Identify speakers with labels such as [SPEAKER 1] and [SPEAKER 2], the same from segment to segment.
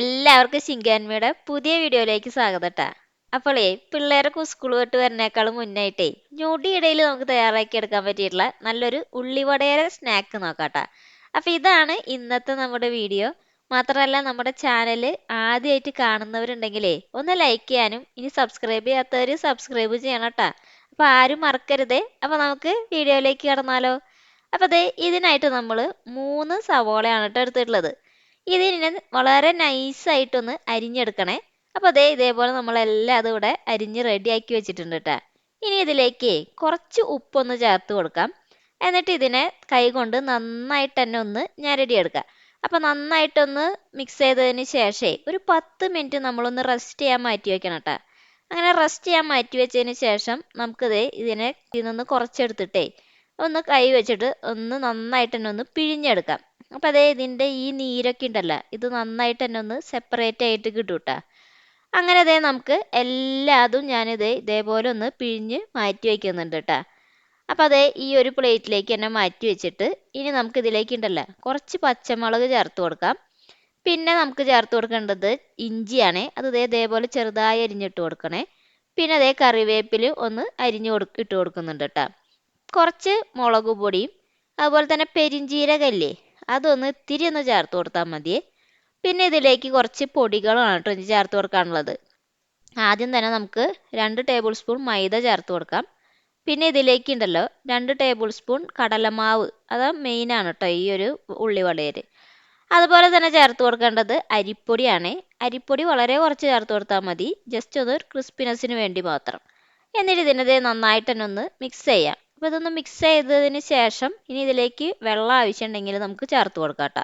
[SPEAKER 1] എല്ലാവർക്കും ശിങ്കാൻമയുടെ പുതിയ വീഡിയോയിലേക്ക് സ്വാഗതം കേട്ടാ അപ്പോളേ പിള്ളേരൊക്കെ സ്കൂൾ വിട്ട് വരുന്നേക്കാളും മുന്നായിട്ടേ ഞൊടിയിടയിൽ നമുക്ക് തയ്യാറാക്കി എടുക്കാൻ പറ്റിയിട്ടുള്ള നല്ലൊരു ഉള്ളിവടയുടെ സ്നാക്ക് നോക്കാട്ടാ. അപ്പൊ ഇതാണ് ഇന്നത്തെ നമ്മുടെ വീഡിയോ. മാത്രമല്ല നമ്മുടെ ചാനൽ ആദ്യമായിട്ട് കാണുന്നവരുണ്ടെങ്കിലേ ഒന്ന് ലൈക്ക് ചെയ്യാനും ഇനി സബ്സ്ക്രൈബ് ചെയ്യാത്തവർ സബ്സ്ക്രൈബ് ചെയ്യണം കേട്ടാ അപ്പൊ ആരും മറക്കരുതേ. അപ്പൊ നമുക്ക് വീഡിയോയിലേക്ക് കടന്നാലോ. അപ്പൊ അതെ ഇതിനായിട്ട് നമ്മൾ മൂന്ന് സവോളയാണ് കേട്ടോ എടുത്തിട്ടുള്ളത്. ഇതിനെ വളരെ നൈസായിട്ടൊന്ന് അരിഞ്ഞെടുക്കണേ. അപ്പോൾ അതേ ഇതേപോലെ നമ്മളെല്ലാം അതും ഇവിടെ അരിഞ്ഞ് റെഡിയാക്കി വെച്ചിട്ടുണ്ട് കേട്ടോ ഇനി ഇതിലേക്ക് കുറച്ച് ഉപ്പൊന്ന് ചേർത്ത് കൊടുക്കാം. എന്നിട്ട് ഇതിനെ കൈ കൊണ്ട് നന്നായിട്ട് തന്നെ ഒന്ന് ഞെരടിയെടുക്കുക അപ്പോൾ നന്നായിട്ടൊന്ന് മിക്സ് ചെയ്തതിന് ശേഷമേ ഒരു പത്ത് മിനിറ്റ് നമ്മളൊന്ന് റെസ്റ്റ് ചെയ്യാൻ മാറ്റി വെക്കണം കേട്ടോ അങ്ങനെ റെസ്റ്റ് ചെയ്യാൻ മാറ്റി വെച്ചതിന് ശേഷം നമുക്കിത് ഇതിനെ ഇതിൽ നിന്ന് കുറച്ചെടുത്തിട്ടേ ഒന്ന് കൈ വെച്ചിട്ട് ഒന്ന് നന്നായിട്ട് തന്നെ ഒന്ന് പിഴിഞ്ഞെടുക്കാം. അപ്പം അതേ ഇതിന്റെ ഈ നീരൊക്കെ ഉണ്ടല്ലോ ഇത് നന്നായിട്ട് തന്നെ ഒന്ന് സെപ്പറേറ്റ് ആയിട്ട് കിട്ടും കേട്ടോ അങ്ങനെ അതേ നമുക്ക് എല്ലാതും ഞാനിത് ഇതേപോലെ ഒന്ന് പിഴിഞ്ഞ് മാറ്റി വയ്ക്കുന്നുണ്ട് കേട്ടോ അപ്പം അതേ ഈ ഒരു പ്ലേറ്റിലേക്ക് തന്നെ മാറ്റി വെച്ചിട്ട് ഇനി നമുക്ക് ഇതിലേക്ക് ഉണ്ടല്ലോ കുറച്ച് പച്ചമുളക് ചേർത്ത് കൊടുക്കാം. പിന്നെ നമുക്ക് ചേർത്ത് കൊടുക്കേണ്ടത് ഇഞ്ചിയാണ് അത് ഇതേ ഇതേപോലെ ചെറുതായി അരിഞ്ഞിട്ട് കൊടുക്കണേ. പിന്നെ അതേ കറിവേപ്പില ഒന്ന് അരിഞ്ഞ് കൊടുക്ക ഇട്ട് കൊടുക്കുന്നുണ്ട് കേട്ടോ കുറച്ച് മുളക് പൊടിയും അതുപോലെ തന്നെ പെരിഞ്ചീരകല്ലേ അതൊന്ന് ഇത്തിരി ഒന്ന് ചേർത്ത് കൊടുത്താൽ മതി. പിന്നെ ഇതിലേക്ക് കുറച്ച് പൊടികളാണ് കേട്ടോ ഇനി ചേർത്ത് കൊടുക്കാനുള്ളത്. ആദ്യം തന്നെ നമുക്ക് രണ്ട് ടേബിൾ സ്പൂൺ മൈദ ചേർത്ത് കൊടുക്കാം. പിന്നെ ഇതിലേക്ക് ഉണ്ടല്ലോ രണ്ട് ടേബിൾ സ്പൂൺ കടലമാവ്. അത് മെയിനാണ് കേട്ടോ ഈ ഒരു ഉള്ളിവടയിൽ അതുപോലെ തന്നെ ചേർത്ത് കൊടുക്കേണ്ടത് അരിപ്പൊടിയാണ്. അരിപ്പൊടി വളരെ കുറച്ച് ചേർത്ത് കൊടുത്താൽ മതി. ജസ്റ്റ് ഒന്ന് ക്രിസ്പിനെസ്സിന് വേണ്ടി മാത്രം. എന്നിട്ട് ഇതിനത് നന്നായിട്ട് തന്നെ ഒന്ന് മിക്സ് ചെയ്യാം. അപ്പോൾ ഇതൊന്ന് മിക്സ് ചെയ്തതിന് ശേഷം ഇനി ഇതിലേക്ക് വെള്ളം ആവശ്യമുണ്ടെങ്കിൽ നമുക്ക് ചേർത്ത് കൊടുക്കാം കേട്ടോ.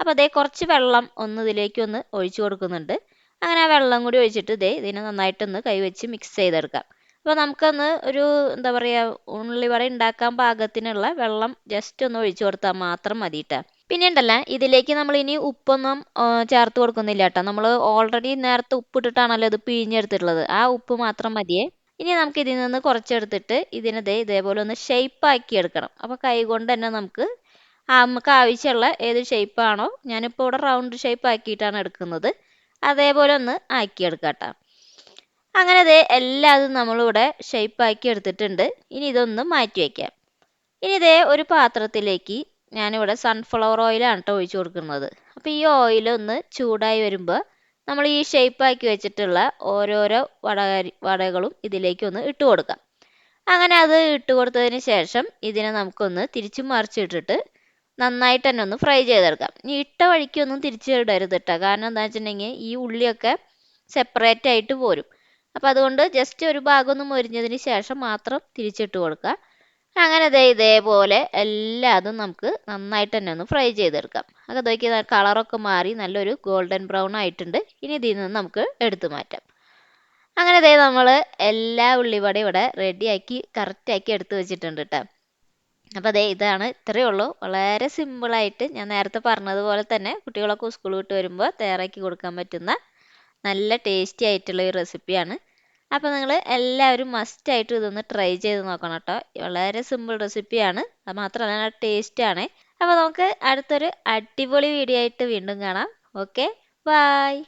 [SPEAKER 1] അപ്പോൾ അതേ കുറച്ച് വെള്ളം ഒന്ന് ഇതിലേക്ക് ഒന്ന് ഒഴിച്ചു കൊടുക്കുന്നുണ്ട്. അങ്ങനെ ആ വെള്ളം കൂടി ഒഴിച്ചിട്ട് ഇതേ ഇതിനെ നന്നായിട്ടൊന്ന് കൈവച്ച് മിക്സ് ചെയ്തെടുക്കാം. അപ്പോൾ നമുക്കൊന്ന് ഒരു എന്താ പറയുക ഉള്ളിവട ഉണ്ടാക്കാൻ പാകത്തിനുള്ള വെള്ളം ജസ്റ്റ് ഒന്ന് ഒഴിച്ചു കൊടുത്താൽ മാത്രം മതി കേട്ടോ പിന്നെ ഉണ്ടല്ല ഇതിലേക്ക് നമ്മൾ ഇനി ഉപ്പൊന്നും ചേർത്ത് കൊടുക്കുന്നില്ല കേട്ടോ നമ്മൾ ഓൾറെഡി നേരത്തെ ഉപ്പിട്ടിട്ടാണല്ലോ ഇത് പിഴിഞ്ഞെടുത്തിട്ടുള്ളത്. ആ ഉപ്പ് മാത്രം മതിയേ. ഇനി നമുക്ക് ഇതിൽ നിന്ന് കുറച്ചെടുത്തിട്ട് ഇതിനെ ഇതേപോലെ ഒന്ന് ഷേപ്പ് ആക്കി എടുക്കണം. അപ്പോൾ കൈ കൊണ്ട് തന്നെ നമുക്ക് നമുക്ക് ആവശ്യമുള്ള ഏത് ഷേപ്പാണോ ഞാനിപ്പോൾ ഇവിടെ റൗണ്ട് ഷേപ്പ് ആക്കിയിട്ടാണ് എടുക്കുന്നത്. അതേപോലെ ഒന്ന് ആക്കിയെടുക്കാം കേട്ടോ അങ്ങനെ അതേ എല്ലാതും നമ്മളിവിടെ ഷേപ്പ് ആക്കി എടുത്തിട്ടുണ്ട്. ഇനി ഇതൊന്ന് മാറ്റി വയ്ക്കാം ഇനി ഇതേ ഒരു പാത്രത്തിലേക്ക് ഞാനിവിടെ സൺഫ്ലവർ ഓയിലാണ് കേട്ടോ ഒഴിച്ചു കൊടുക്കുന്നത്. അപ്പോൾ ഈ ഓയിൽ ഒന്ന് ചൂടായി വരുമ്പോൾ നമ്മൾ ഈ ഷേപ്പ് ആക്കി വെച്ചിട്ടുള്ള ഓരോരോ വട വടകളും ഇതിലേക്ക് ഒന്ന് ഇട്ട് കൊടുക്കാം. അങ്ങനെ അത് ഇട്ട് കൊടുത്തതിന് ശേഷം ഇതിനെ നമുക്കൊന്ന് തിരിച്ചു മറിച്ചിട്ടിട്ട് നന്നായിട്ട് തന്നെ ഒന്ന് ഫ്രൈ ചെയ്തെടുക്കാം. ഇനി ഇട്ട വഴിക്കൊന്നും തിരിച്ച് ഇടരുത് കേട്ടോ കാരണം എന്താ വെച്ചിട്ടുണ്ടെങ്കിൽ ഈ ഉള്ളിയൊക്കെ സെപ്പറേറ്റ് ആയിട്ട് പോരും. അപ്പോൾ അതുകൊണ്ട് ജസ്റ്റ് ഒരു ഭാഗം ഒന്ന് മൊരിഞ്ഞതിന് ശേഷം മാത്രം തിരിച്ചിട്ട് കൊടുക്കുക. അങ്ങനെ ദേ ഇതേപോലെ എല്ലാതും നമുക്ക് നന്നായിട്ട് തന്നെ ഒന്ന് ഫ്രൈ ചെയ്തെടുക്കാം. അത് നോക്കി കളറൊക്കെ മാറി നല്ലൊരു ഗോൾഡൻ ബ്രൗൺ ആയിട്ടുണ്ട്. ഇനി ഇതിൽ നിന്ന് നമുക്ക് എടുത്തു മാറ്റാം. അങ്ങനെ ദേ നമ്മൾ എല്ലാ ഉള്ളിവടയും ഇവിടെ റെഡിയാക്കി കറക്റ്റാക്കി എടുത്തു വെച്ചിട്ടുണ്ട് കേട്ടോ അപ്പോൾ അതെ ഇതാണ് ഇത്രയേ ഉള്ളൂ. വളരെ സിമ്പിളായിട്ട് ഞാൻ നേരത്തെ പറഞ്ഞതുപോലെ തന്നെ കുട്ടികളൊക്കെ സ്കൂൾ വിട്ട് വരുമ്പോൾ തയ്യാറാക്കി കൊടുക്കാൻ പറ്റുന്ന നല്ല ടേസ്റ്റി ആയിട്ടുള്ള ഒരു റെസിപ്പിയാണ്. അപ്പോൾ നിങ്ങൾ എല്ലാവരും മസ്റ്റ് ആയിട്ട് ഇതൊന്ന് ട്രൈ ചെയ്ത് നോക്കണം കേട്ടോ വളരെ സിമ്പിൾ റെസിപ്പിയാണ് അത് മാത്രമല്ല ടേസ്റ്റാണ് അപ്പോൾ നമുക്ക് അടുത്തൊരു അടിപൊളി വീഡിയോ ആയിട്ട് വീണ്ടും കാണാം. Okay bye